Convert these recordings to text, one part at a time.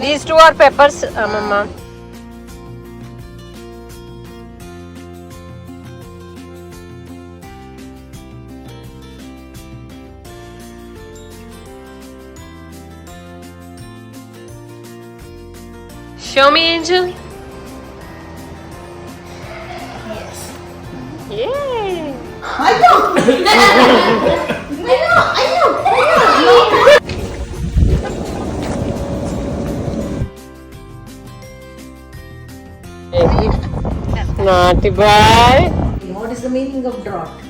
These two are peppers, uh, mama. Show me, Angel. Yes. Yay! I know. Naughty boy. What is the meaning of drought?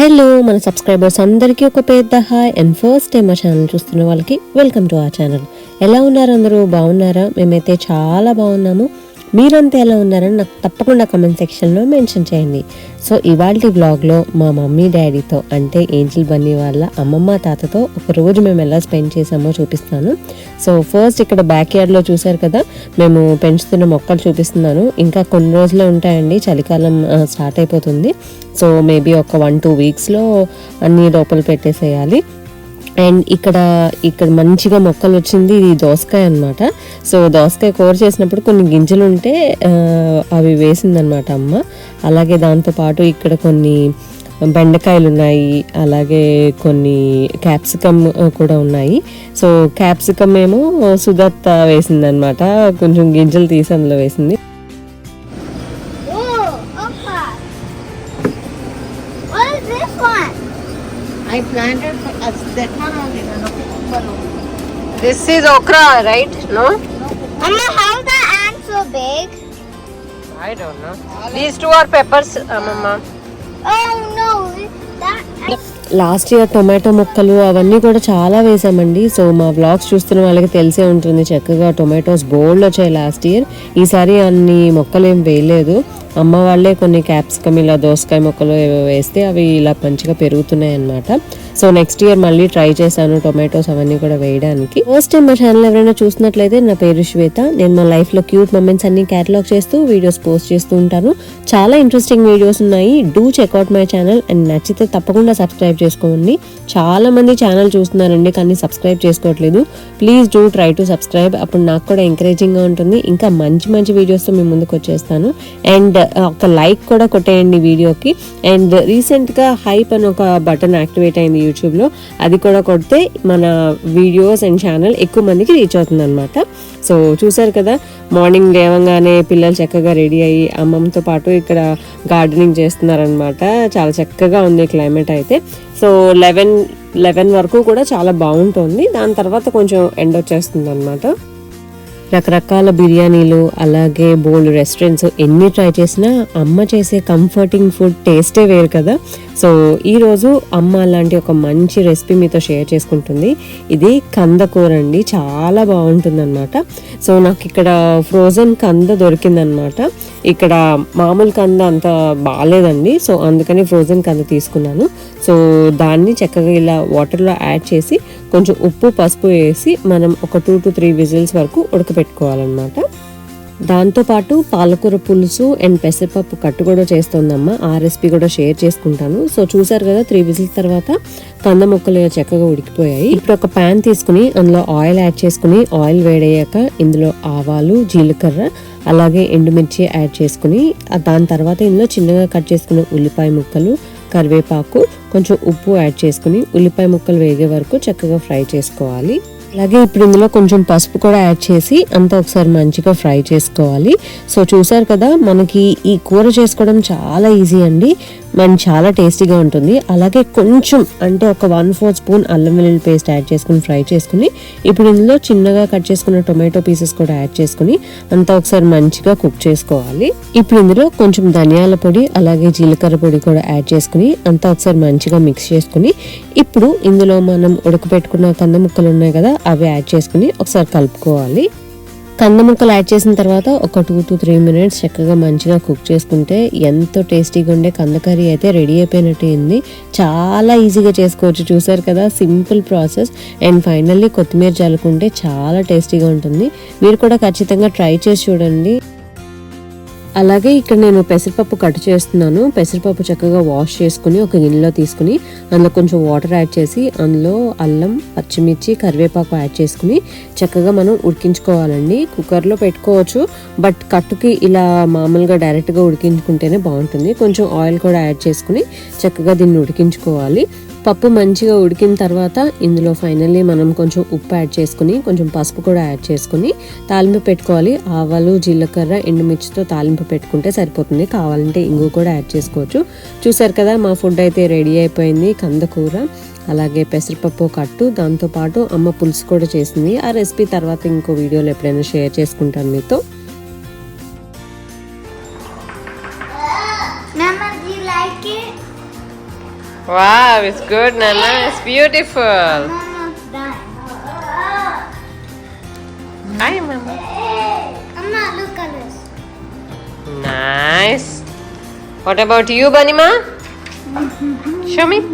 Hello మన subscribers అందరికీ ఒక పెద్ద hi and first time మా channel చూస్తున్న వాళ్ళకి welcome to ఆ channel ఎలా ఉన్నారు అందరూ? బాగున్నారా? మేమైతే చాలా బాగున్నాము. మీరంతా ఎలా ఉన్నారని నాకు తప్పకుండా కమెంట్ సెక్షన్లో మెన్షన్ చేయండి. సో ఇవాళ బ్లాగ్లో మా మమ్మీ డాడీతో అంటే ఏంజిల్ బన్నీ వాళ్ళ అమ్మమ్మ తాతతో ఒక రోజు మేము ఎలా స్పెండ్ చేసామో చూపిస్తాను. సో ఫస్ట్ ఇక్కడ బ్యాక్ యార్డ్లో చూసారు కదా మేము పెంచుతున్న మొక్కలు చూపిస్తున్నాను. ఇంకా కొన్ని రోజులే ఉంటాయండి చలికాలం స్టార్ట్ అయిపోతుంది. సో మేబీ ఒక వన్ టూ వీక్స్లో అన్ని లోపల పెట్టేసేయాలి. అండ్ ఇక్కడ ఇక్కడ మంచిగా మొక్కలు వచ్చింది ఇది దోసకాయ అన్నమాట. సో దోసకాయ కూర చేసినప్పుడు కొన్ని గింజలు ఉంటే అవి వేసిందనమాట అమ్మ. అలాగే దాంతోపాటు ఇక్కడ కొన్ని బెండకాయలు ఉన్నాయి అలాగే కొన్ని క్యాప్సికమ్ కూడా ఉన్నాయి. సో క్యాప్సికమ్ ఏమో సుదత్త వేసిందనమాట కొంచెం గింజలు తీసి అందులో వేసింది. I planted for us that one only, no, one only. This is okra, right? No? Mama, how the ants so big? I don't know. These two are peppers, uh, Mama. Oh no, that last year tomato మొక్కలు అవన్నీ కూడా చాలా వేసామండి so మా vlogs చూస్తున్న వాళ్ళకి తెలిసే ఉంటుంది చక్కగా టొమాటోస్ బోల్డ్ వచ్చాయి లాస్ట్ ఇయర్ ఈసారి అన్ని మొక్కలు ఏం వేయలేదు అమ్మ వాళ్ళే కొన్ని క్యాప్సికమ్ ఇలా దోసకాయ మొక్కలు ఏవో వేస్తే అవి ఇలా మంచిగా పెరుగుతున్నాయి అన్నమాట. సో నెక్స్ట్ ఇయర్ మళ్ళీ ట్రై చేశాను టొమాటోస్ అవన్నీ కూడా వేయడానికి. ఫస్ట్ టైం మా ఛానల్ ఎవరైనా చూసినట్లయితే నా పేరు శ్వేత. నేను మా లైఫ్లో క్యూట్ మూమెంట్స్ అన్ని క్యాటలాగ్ చేస్తూ వీడియోస్ పోస్ట్ చేస్తూ ఉంటాను. చాలా ఇంట్రెస్టింగ్ వీడియోస్ ఉన్నాయి. Do check out my channel and నచ్చితే తప్పకుండా సబ్స్క్రైబ్ చేసుకోండి. చాలా మంది ఛానల్ చూస్తున్నారండి కానీ సబ్స్క్రైబ్ చేసుకోవట్లేదు. Please do try to subscribe అప్పుడు నాకు కూడా ఎంకరేజింగ్గా ఉంటుంది. ఇంకా మంచి మంచి వీడియోస్తో మీ ముందుకు వచ్చేస్తాను. అండ్ ఒక లైక్ కూడా కొట్టేయండి వీడియోకి. అండ్ రీసెంట్గా హైప్ అని ఒక బటన్ యాక్టివేట్ అయింది యూట్యూబ్లో అది కూడా కొడితే మన వీడియోస్ అండ్ ఛానల్ ఎక్కువ మందికి రీచ్ అవుతుంది అనమాట సో చూసారు కదా మార్నింగ్ లేవగానే పిల్లలు చక్కగా రెడీ అయ్యి అమ్మమ్మతో పాటు ఇక్కడ గార్డెనింగ్ చేస్తున్నారనమాట చాలా చక్కగా ఉంది క్లైమేట్ అయితే. సో లెవెన్ లెవెన్ వరకు కూడా చాలా బాగుంటుంది. దాని తర్వాత కొంచెం ఎండ్ వచ్చేస్తుంది అనమాట రకరకాల బిర్యానీలు అలాగే బోల్డ్ రెస్టారెంట్స్ ఎన్ని ట్రై చేసినా అమ్మ చేసే కంఫర్టింగ్ ఫుడ్ టేస్టే వేరు కదా. సో ఈరోజు అమ్మ అలాంటి ఒక మంచి రెసిపీ మీతో షేర్ చేసుకుంటుంది. ఇది కంద కూర అండి. చాలా బాగుంటుందన్నమాట. సో నాకు ఇక్కడ ఫ్రోజన్ కంద దొరికిందనమాట ఇక్కడ మామూలు కంద అంత బాగాలేదండి. సో అందుకని ఫ్రోజన్ కంద తీసుకున్నాను. సో దాన్ని చక్కగా ఇలా వాటర్లో యాడ్ చేసి కొంచెం ఉప్పు పసుపు వేసి మనం ఒక టూ టు త్రీ విజిల్స్ వరకు ఉడకపెట్టుకోవాలన్నమాట. దాంతోపాటు పాలకూర పులుసు అండ్ పెసరపప్పు కట్టు కూడా చేస్తుందమ్మ. ఆ రెసిపీ కూడా షేర్ చేసుకుంటాను. సో చూసారు కదా త్రీ విజిల్స్ తర్వాత కంద ముక్కలు చక్కగా ఉడికిపోయాయి. ఇప్పుడు ఒక ప్యాన్ తీసుకుని అందులో ఆయిల్ యాడ్ చేసుకుని ఆయిల్ వేడయ్యాక ఇందులో ఆవాలు జీలకర్ర అలాగే ఎండుమిర్చి యాడ్ చేసుకుని దాని తర్వాత ఇందులో చిన్నగా కట్ చేసుకున్న ఉల్లిపాయ ముక్కలు కరివేపాకు కొంచెం ఉప్పు యాడ్ చేసుకుని ఉల్లిపాయ ముక్కలు వేగే వరకు చక్కగా ఫ్రై చేసుకోవాలి. అలాగే ఇప్పుడు ఇందులో కొంచెం పసుపు కూడా యాడ్ చేసి అంతా ఒకసారి మంచిగా ఫ్రై చేసుకోవాలి. సో చూసారు కదా మనకి ఈ కూర చేసుకోవడం చాలా ఈజీ అండి. మన చాలా టేస్టీగా ఉంటుంది. అలాగే కొంచెం అంటే ఒక వన్ ఫోర్ స్పూన్ అల్లం వెల్లుల్లి పేస్ట్ యాడ్ చేసుకుని ఫ్రై చేసుకుని ఇప్పుడు ఇందులో చిన్నగా కట్ చేసుకున్న టొమాటో పీసెస్ కూడా యాడ్ చేసుకుని అంతా ఒకసారి మంచిగా కుక్ చేసుకోవాలి. ఇప్పుడు ఇందులో కొంచెం ధనియాల పొడి అలాగే జీలకర్ర పొడి కూడా యాడ్ చేసుకుని అంతా ఒకసారి మంచిగా మిక్స్ చేసుకుని ఇప్పుడు ఇందులో మనం ఉడకపెట్టుకున్న కంద ముక్కలు ఉన్నాయి కదా అవి యాడ్ చేసుకుని ఒకసారి కలుపుకోవాలి. కందముక్కలు యాడ్ చేసిన తర్వాత ఒక టూ టు త్రీ మినిట్స్ చక్కగా మంచిగా కుక్ చేసుకుంటే ఎంతో టేస్టీగా ఉండే కంద కర్రీ అయితే రెడీ అయిపోయినట్టు అయింది. చాలా ఈజీగా చేసుకోవచ్చు చూసారు కదా? Simple process. అండ్ ఫైనల్లీ కొత్తిమీర చల్లుకుంటే చాలా టేస్టీగా ఉంటుంది. మీరు కూడా ఖచ్చితంగా ట్రై చేసి చూడండి. అలాగే ఇక్కడ నేను పెసరపప్పు కట్ చేస్తున్నాను. పెసరపప్పు చక్కగా వాష్ చేసుకుని ఒక గిన్నెలో తీసుకుని అందులో కొంచెం వాటర్ యాడ్ చేసి అందులో అల్లం పచ్చిమిర్చి కరివేపాకు యాడ్ చేసుకుని చక్కగా మనం ఉడికించుకోవాలండి. కుక్కర్లో పెట్టుకోవచ్చు బట్ కట్టుకి ఇలా మామూలుగా డైరెక్ట్గా ఉడికించుకుంటేనే బాగుంటుంది. కొంచెం ఆయిల్ కూడా యాడ్ చేసుకుని చక్కగా దీన్ని ఉడికించుకోవాలి. పప్పు మంచిగా ఉడికిన తర్వాత ఇందులో ఫైనల్లీ మనం కొంచెం ఉప్పు యాడ్ చేసుకుని కొంచెం పసుపు కూడా యాడ్ చేసుకుని తాలింపు పెట్టుకోవాలి. ఆవాలు జీలకర్ర ఎండుమిర్చితో తాలింపు పెట్టుకుంటే సరిపోతుంది. కావాలంటే ఇంగు కూడా యాడ్ చేసుకోవచ్చు. చూసారు కదా మా ఫుడ్ అయితే రెడీ అయిపోయింది. కందకూర అలాగే పెసరపప్పు కట్టు దాంతోపాటు అమ్మ పులుసు కూడా చేసింది. ఆ రెసిపీ తర్వాత ఇంకో వీడియోలో ఎప్పుడైనా షేర్ చేసుకుంటాను మీతో. Wow, it's good, Nana. It's beautiful. Hi, Mama. Mama, look at this. Nice. What about you, Banima? Show me. I'm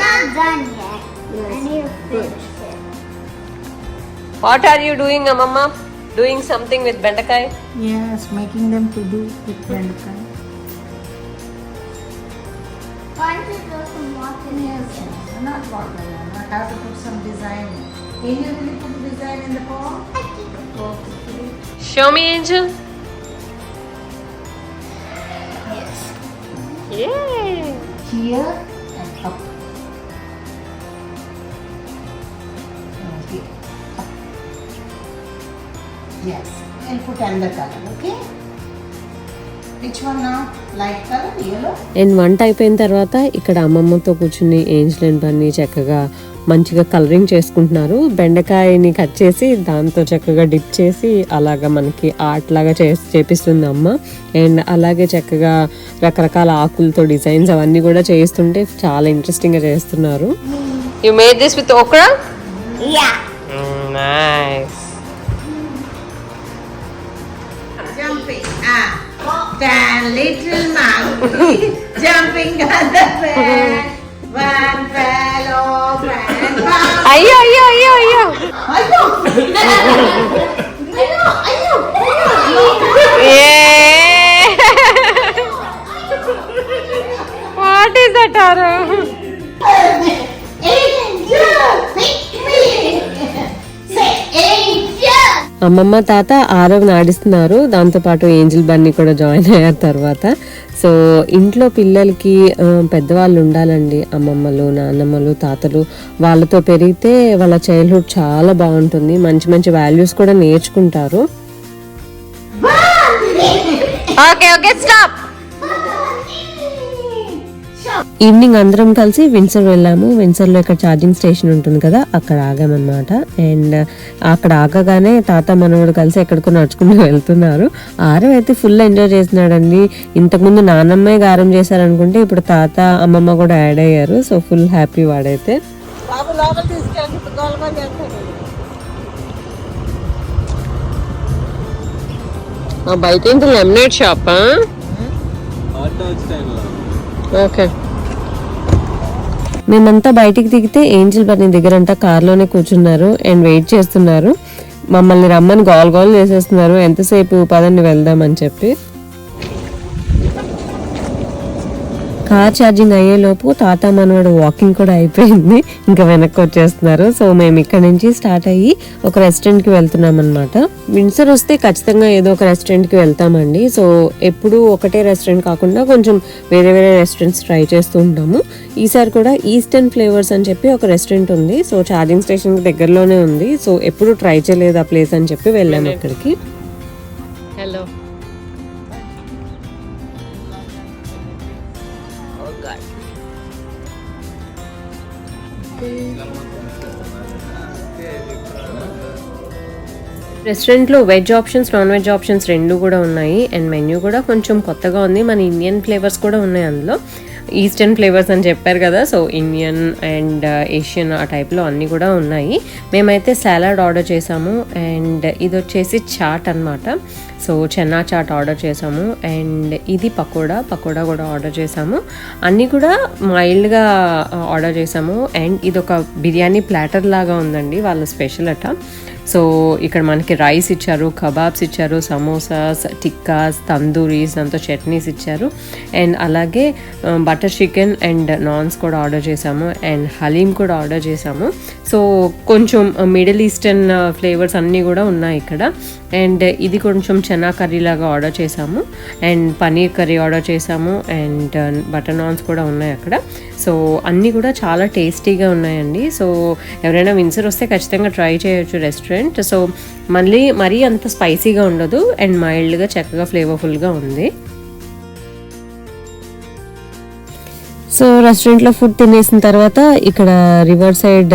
not done yet. It. What are you doing, Mama? Doing something with bendakai? Yes, making them to do with bendakai. Why don't you go some water? Yes, yes. Not watermelon. I have to put some design. Angel, will you put design in the pot? Okay. Show me, Angel. Yes. Yay! Here and up. Okay. Up. Yes. And put another color, okay? And వంట అయిపోయిన తర్వాత ఇక్కడ అమ్మమ్మతో కూర్చుని Angel and Bunny చక్కగా మంచిగా colouring చేసుకుంటున్నారు. బెండకాయని cut చేసి దాంతో చక్కగా డిప్ చేసి అలాగా మనకి ఆర్ట్ లాగా చేసి చేపిస్తుంది అమ్మ. అండ్ అలాగే చక్కగా రకరకాల ఆకులతో డిజైన్స్ అవన్నీ కూడా చేస్తుంటే చాలా ఇంట్రెస్టింగ్గా చేస్తున్నారు. Okra? Yeah. little monkey jumping on the bed. One fell off and bounced. അയ്യോ അയ്യോ അയ്യോ അയ്യോ അയ്യോ അയ്യോ അയ്യോ അയ്യോ വാട്ട് ഈസ് అమ్మమ్మ తాత ఆరవ నాడిస్తున్నారు దాంతోపాటు ఏంజిల్ బన్నీ కూడా జాయిన్ అయ్యారు తర్వాత. సో ఇంట్లో పిల్లలకి పెద్దవాళ్ళు ఉండాలండి. అమ్మమ్మలు నాన్నమ్మలు తాతలు వాళ్ళతో పెరిగితే వాళ్ళ చైల్డ్హుడ్ చాలా బాగుంటుంది. మంచి మంచి వాల్యూస్ కూడా నేర్చుకుంటారు. Okay okay stop. ఈవినింగ్ అందరం కలిసి విన్సర్ వెళ్ళాము. విన్సర్లో ఇక్కడ ఛార్జింగ్ స్టేషన్ ఉంటుంది కదా అక్కడ ఆగామన్నమాట. అండ్ అక్కడ ఆగగానే తాత మనవడు కలిసి ఎక్కడికో నడుచుకుంటూ వెళ్తున్నారు. ఆరవ్ అయితే ఫుల్ ఎంజాయ్ చేస్తున్నాడండి. ఇంతకుముందు నాన్నమ్మే గారం చేశారనుకుంటే ఇప్పుడు తాత అమ్మమ్మ కూడా యాడ్ అయ్యారు. సో ఫుల్ హ్యాపీ వాడైతే. బయట లెమినేట్ షాప్ ఓకే. మేమంతా బయటికి దిగితే ఏంజిల్ దగ్గర అంతా కార్లోనే కూర్చున్నారు అండ్ వెయిట్ చేస్తున్నారు. మమ్మల్ని రమ్మని గోల్ గోల్ చేసేస్తున్నారు. ఎంతసేపు? పదండి వెళ్దామని చెప్పి. కార్ ఛార్జింగ్ అయ్యేలోపు తాత మనవడు వాకింగ్ కూడా అయిపోయింది. ఇంకా వెనక్కి వచ్చేస్తున్నారు. సో మేము ఇక్కడ నుంచి స్టార్ట్ అయ్యి ఒక రెస్టారెంట్కి వెళ్తున్నాం అనమాట విన్సర్ వస్తే ఖచ్చితంగా ఏదో ఒక రెస్టారెంట్కి వెళ్తామండి. సో ఎప్పుడు ఒకటే రెస్టారెంట్ కాకుండా కొంచెం వేరే వేరే రెస్టారెంట్స్ ట్రై చేస్తూ ఉంటాము. ఈసారి కూడా ఈస్టర్న్ ఫ్లేవర్స్ అని చెప్పి ఒక రెస్టారెంట్ ఉంది. సో ఛార్జింగ్ స్టేషన్ దగ్గరలోనే ఉంది. సో ఎప్పుడు ట్రై చేయలేదు ఆ ప్లేస్ అని చెప్పి వెళ్ళాము అక్కడికి. హలో. రెస్టారెంట్లో veg options non veg options రెండు కూడా ఉన్నాయి. అండ్ మెన్యూ కూడా కొంచెం కొత్తగా ఉంది. మన ఇండియన్ ఫ్లేవర్స్ కూడా ఉన్నాయి అందులో. ఈస్టర్న్ ఫ్లేవర్స్ అని చెప్పారు కదా. సో ఇండియన్ అండ్ ఏషియన్ ఆ టైప్లో అన్నీ కూడా ఉన్నాయి. మేమైతే సాలాడ్ ఆర్డర్ చేసాము. అండ్ ఇది వచ్చేసి చాట్ అన్నమాట. సో చెన్నా చాట్ ఆర్డర్ చేసాము. అండ్ ఇది పకోడా. పకోడా కూడా ఆర్డర్ చేసాము. అన్నీ కూడా మైల్డ్గా ఆర్డర్ uh, చేసాము. అండ్ ఇది ఒక బిర్యానీ ప్లాటర్ లాగా ఉందండి. వాళ్ళ స్పెషల్ అట. సో ఇక్కడ మనకి రైస్ ఇచ్చారు కబాబ్స్ ఇచ్చారు సమోసాస్ టిక్కాస్ తందూరీస్ దాంతో చట్నీస్ ఇచ్చారు. అండ్ అలాగే బటర్ చికెన్ అండ్ నాన్స్ కూడా ఆర్డర్ చేశాము అండ్ హలీం కూడా ఆర్డర్ చేశాము. సో కొంచెం మిడిల్ ఈస్టర్న్ ఫ్లేవర్స్ అన్నీ కూడా ఉన్నాయి ఇక్కడ. అండ్ ఇది కొంచెం చనా కర్రీ లాగా ఆర్డర్ చేసాము అండ్ పనీర్ కర్రీ ఆర్డర్ చేసాము అండ్ uh, బటర్ నాన్స్ కూడా ఉన్నాయి అక్కడ. సో అన్నీ కూడా చాలా టేస్టీగా ఉన్నాయండి. సో ఎవరైనా విన్సర్ వస్తే ఖచ్చితంగా ట్రై చేయొచ్చు రెస్టారెంట్. సో మళ్ళీ మరీ అంత స్పైసీగా ఉండదు. అండ్ మైల్డ్గా చక్కగా ఫ్లేవర్ఫుల్గా ఉంది. సో రెస్టారెంట్లో ఫుడ్ తినేసిన తర్వాత ఇక్కడ రివర్ సైడ్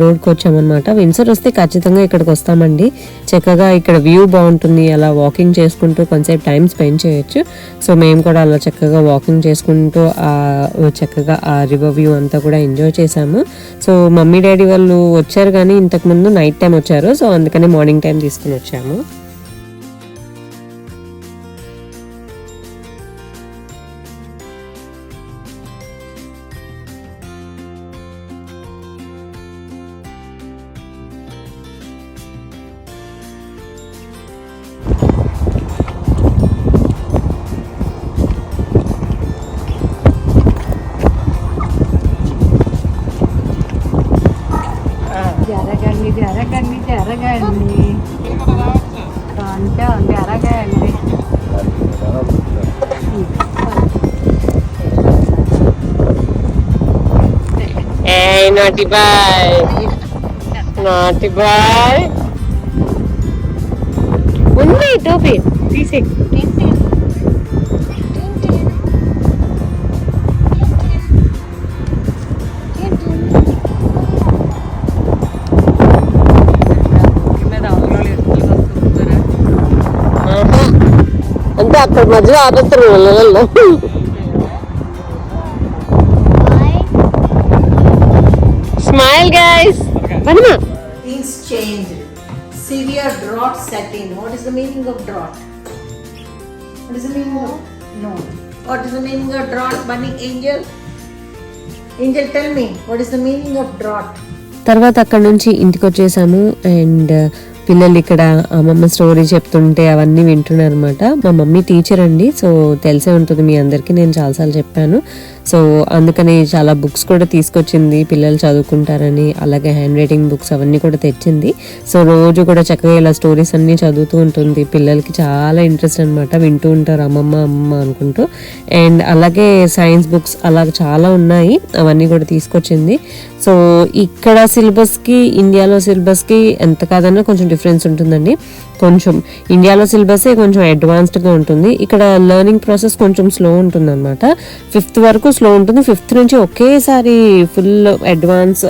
రోడ్కి వచ్చామన్నమాట. విన్సర్ వస్తే ఖచ్చితంగా ఇక్కడికి వస్తామండి. చక్కగా ఇక్కడ వ్యూ బాగుంటుంది. అలా వాకింగ్ చేసుకుంటూ కొంతసేపు టైం స్పెండ్ చేయొచ్చు. సో మేము కూడా అలా చక్కగా వాకింగ్ చేసుకుంటూ చక్కగా ఆ రివర్ వ్యూ అంతా కూడా ఎంజాయ్ చేసాము సో మమ్మీ డాడీ వాళ్ళు వచ్చారు కానీ ఇంతకుముందు నైట్ టైం వచ్చారు. సో అందుకని మార్నింగ్ టైం తీసుకుని వచ్చాము. జరగండి జరగండి అంటే జరగండి Hey, naughty boy. Naughty boy. ఉంది టోపీ తీసే అక్కడ మధ్య ఆడుతారు వాళ్ళు smile guys Vanama. Things change severe drought setting what is the meaning of drought what is the meaning no what is the meaning of drought Bunny angel angel tell me what is the meaning of drought తర్వాత అక్కడ నుంచి ఇంటికి వచ్చేసాము and పిల్లలు ఇక్కడ అమ్మమ్మ story చెప్తుంటే అవన్నీ వింటున్నారు అనమాట మా మమ్మీ టీచర్ అండి సో తెలిసే ఉంటుంది మీ అందరికీ నేను చాలాసార్లు చెప్పాను. సో అందుకని చాలా బుక్స్ కూడా తీసుకొచ్చింది పిల్లలు చదువుకుంటారని అలాగే హ్యాండ్ రైటింగ్ బుక్స్ అవన్నీ కూడా తెచ్చింది. సో రోజు కూడా చక్కగా ఇలా స్టోరీస్ అన్నీ చదువుతూ ఉంటుంది. పిల్లలకి చాలా ఇంట్రెస్ట్ అనమాట వింటూ ఉంటారు అమ్మమ్మ అమ్మమ్మ అనుకుంటూ. అండ్ అలాగే సైన్స్ బుక్స్ అలా చాలా ఉన్నాయి అవన్నీ కూడా తీసుకొచ్చింది. సో ఇక్కడ సిలబస్కి ఇండియాలో సిలబస్కి ఎంత కాదన్నా కొంచెం డిఫరెన్స్ ఉంటుందండి. కొంచెం ఇండియాలో సిలబసే కొంచెం అడ్వాన్స్డ్గా ఉంటుంది. ఇక్కడ లెర్నింగ్ ప్రాసెస్ కొంచెం స్లో ఉంటుంది అనమాట ఫిఫ్త్ వరకు స్లో ఉంటుంది. ఫిఫ్త్ నుంచి ఒకేసారి ఫుల్ అడ్వాన్స్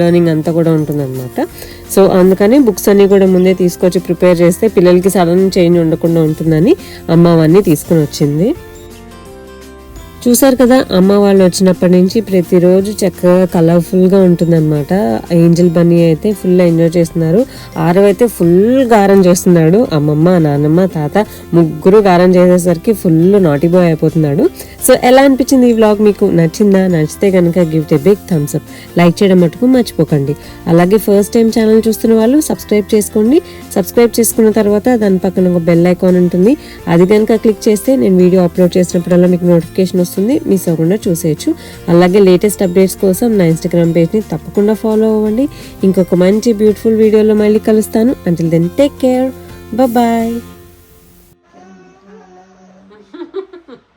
లెర్నింగ్ అంతా కూడా ఉంటుంది అనమాట సో అందుకని బుక్స్ అన్నీ కూడా ముందే తీసుకొచ్చి ప్రిపేర్ చేస్తే పిల్లలకి సడన్ చేంజ్ ఉండకుండా ఉంటుందని అమ్మ అవన్నీ తీసుకుని వచ్చింది. చూసారు కదా అమ్మ వాళ్ళు వచ్చినప్పటి నుంచి ప్రతిరోజు చక్కగా కలర్ఫుల్గా ఉంటుందన్నమాట. ఏంజల్ బన్నీ అయితే ఫుల్ ఎంజాయ్ చేస్తున్నారు. ఆరవ్ అయితే ఫుల్ గారం చేస్తున్నాడు. అమ్మమ్మ నాన్నమ్మ తాత ముగ్గురు గారం చేసేసరికి ఫుల్ నాటి బాయ్ అయిపోతున్నాడు. సో ఎలా అనిపించింది ఈ వ్లాగ్ మీకు? నచ్చిందా? నచ్చితే కనుక give a big thumbs up. Like చేయడం మటుకు మర్చిపోకండి. అలాగే ఫస్ట్ టైం ఛానల్ చూస్తున్న వాళ్ళు సబ్స్క్రైబ్ చేసుకోండి. సబ్స్క్రైబ్ చేసుకున్న తర్వాత దాని పక్కన ఒక బెల్ ఐకాన్ ఉంటుంది. అది కనుక క్లిక్ చేస్తే నేను వీడియో అప్లోడ్ చేసినప్పుడల్లా మీకు నోటిఫికేషన్ వస్తుంది. మిస్ అవ్వకుండా చూసేయచ్చు. అలాగే లేటెస్ట్ అప్డేట్స్ కోసం నా ఇన్స్టాగ్రామ్ పేజ్ని తప్పకుండా ఫాలో అవ్వండి. ఇంకొక మంచి బ్యూటిఫుల్ వీడియోలో మళ్ళీ కలుస్తాను. Until then take care bye